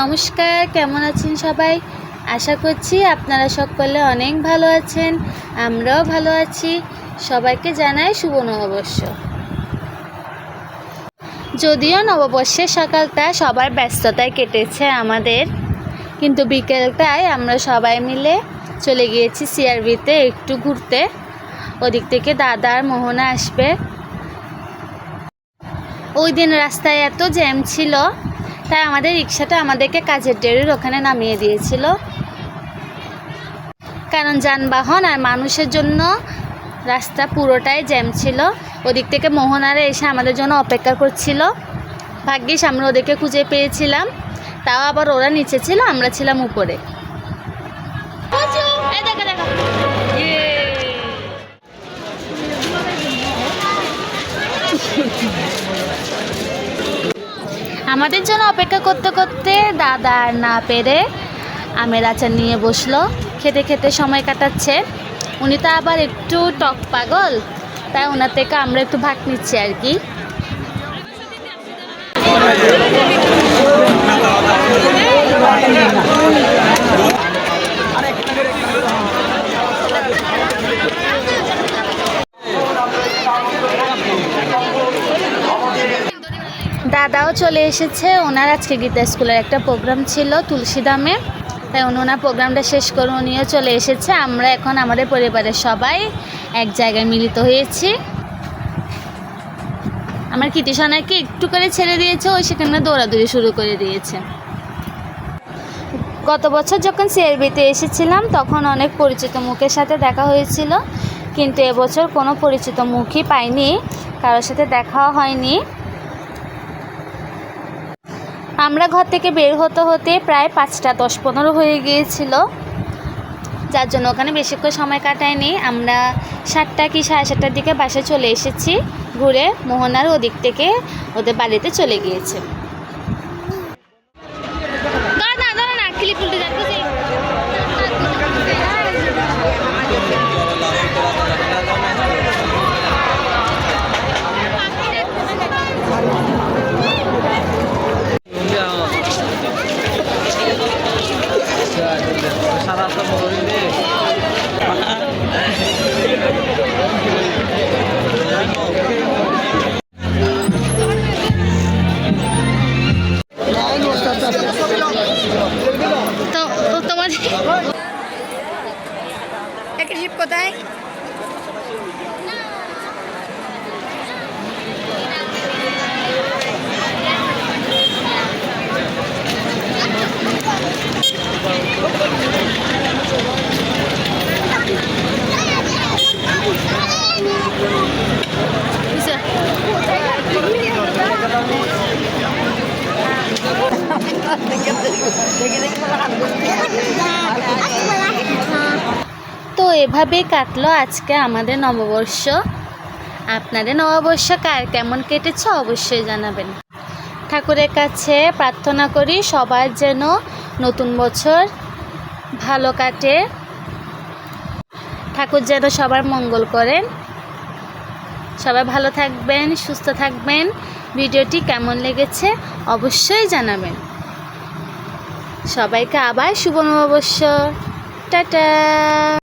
নমস্কার, কেমন আছেন সবাই? আশা করছি আপনারা সকলে অনেক ভালো আছেন, আমরাও ভালো আছি। সবাইকে জানাই শুভ নববর্ষ। যদিও নববর্ষের সকালটা সবার ব্যস্ততায় কেটেছে আমাদের, কিন্তু বিকেলটায় আমরা সবাই মিলে চলে গিয়েছি সিআরবিতে একটু ঘুরতে। ওদিক থেকে দাদার মোহনা আসবে। ওই দিন রাস্তায় এত জ্যাম ছিল তাই আমাদের রিক্সাটা আমাদেরকে কাজের ডেরির ওখানে নামিয়ে দিয়েছিল। কারণ যানবাহন আর মানুষের জন্য রাস্তা পুরোটাই জ্যাম ছিল। ওদিক থেকে মোহনারা এসে আমাদের জন্য অপেক্ষা করছিল। ভাগ্যিস আমরা ওদেরকে খুঁজে পেয়েছিলাম। তাও আবার ওরা নিচে ছিল, আমরা ছিলাম উপরে। দেখো। আমাদের জন্য অপেক্ষা করতে করতে দাদা আর না পেরে আমের আচার নিয়ে বসল। খেতে খেতে সময় কাটাচ্ছে। উনি তো আবার একটু টক পাগল, তাই ওনার থেকে আমরা একটু ভাগ নিচ্ছি আর কি। দাদাও চলে এসেছে। ওনার আজকে গীতা স্কুলের একটা প্রোগ্রাম ছিল তুলসীদামে তাই ওনার প্রোগ্রামটা শেষ করে উনিও চলে এসেছে। আমরা এখন আমাদের পরিবারের সবাই এক জায়গায় মিলিত হয়েছি। আমার কীর্তিসনাকে একটু করে ছেড়ে দিয়েছে ওই সেখানে দৌড়াদৌড়ি শুরু করে দিয়েছে। গত বছর যখন সিআরবিতে এসেছিলাম, তখন অনেক পরিচিত মুখের সাথে দেখা হয়েছিল। কিন্তু এবছর কোনো পরিচিত মুখই পাইনি, কারোর সাথে দেখাও হয়নি। আমরা ঘর থেকে বের হতে হতে প্রায় পাঁচটা, দশ, পনেরো হয়ে গিয়েছিল। যার জন্য ওখানে বেশিক্ষণ সময় কাটায়নি। আমরা সাতটা কি সাড়ে সাতটার দিকে বাসে চলে এসেছি, ঘুরে মোহনার ওদিক থেকে ওদের বাড়িতে চলে গিয়েছে। তো তো তোমার একটা জিপ কোথায় তো এভাবেই কাটলো আজকে আমাদের নববর্ষ। আপনাদের নববর্ষ কার কেমন কেটেছে অবশ্যই জানাবেন। ঠাকুরের কাছে প্রার্থনা করি সবার যেন নতুন বছর ভালো কাটে। ঠাকুর যেন সবার মঙ্গল করেন। সবাই ভালো থাকবেন, সুস্থ থাকবেন। ভিডিওটি কেমন লেগেছে অবশ্যই জানাবেন। সবাইকে আবার শুভ নববর্ষ। টাটা।